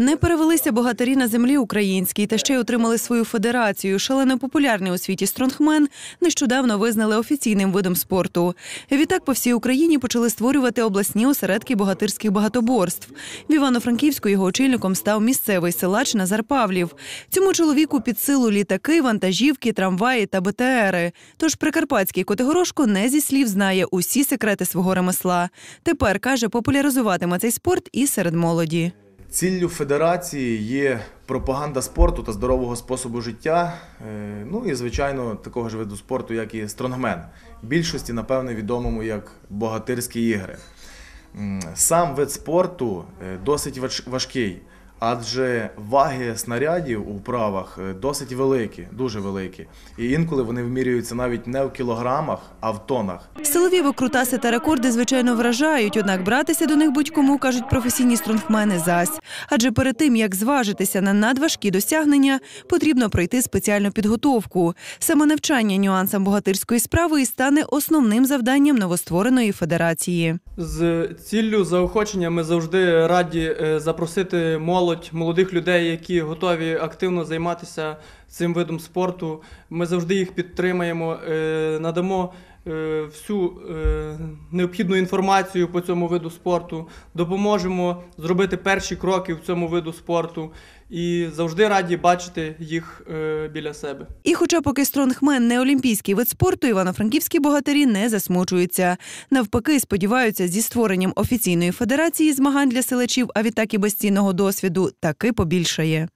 Не перевелися богатирі на землі українській та ще й отримали свою федерацію. Шалено популярний у світі стронгмен нещодавно визнали офіційним видом спорту. Відтак по всій Україні почали створювати обласні осередки богатирських багатоборств. В Івано-Франківську його очільником став місцевий силач Назар Павлів. Цьому чоловіку під силу літаки, вантажівки, трамваї та БТРи. Тож прикарпатський Котигорошко не зі слів знає усі секрети свого ремесла. Тепер каже, популяризуватиме цей спорт і серед молоді. Ціллю федерації є пропаганда спорту та здорового способу життя. е, Ну і, звичайно, такого ж виду спорту, як і стронгмен. Більшості, напевне, відомому як богатирські ігри. Сам вид спорту е, досить важкий, адже ваги снарядів у вправах е, досить великі, дуже великі. І інколи вони вимірюються навіть не в кілограмах, а в тонах. Силові викрутаси та рекорди, звичайно, вражають, однак братися до них будь-кому кажуть професійні стронгмени зась. Адже перед тим як зважитися на надважкі досягнення, потрібно пройти спеціальну підготовку. Саме навчання нюансам богатирської справи і стане основним завданням новоствореної федерації. З ціллю заохочення ми завжди раді е, запросити молодь, молодих людей, які готові активно займатися цим видом спорту. Ми завжди їх підтримаємо, е, надамо всю е, необхідну інформацію по цьому виду спорту, допоможемо зробити перші кроки в цьому виду спорту і завжди раді бачити їх е, біля себе. І хоча поки стронгмен не олімпійський вид спорту, івано-франківські богатирі не засмучуються. Навпаки, сподіваються, зі створенням офіційної федерації змагань для селечів, а відтак і безцінного досвіду таки побільшає.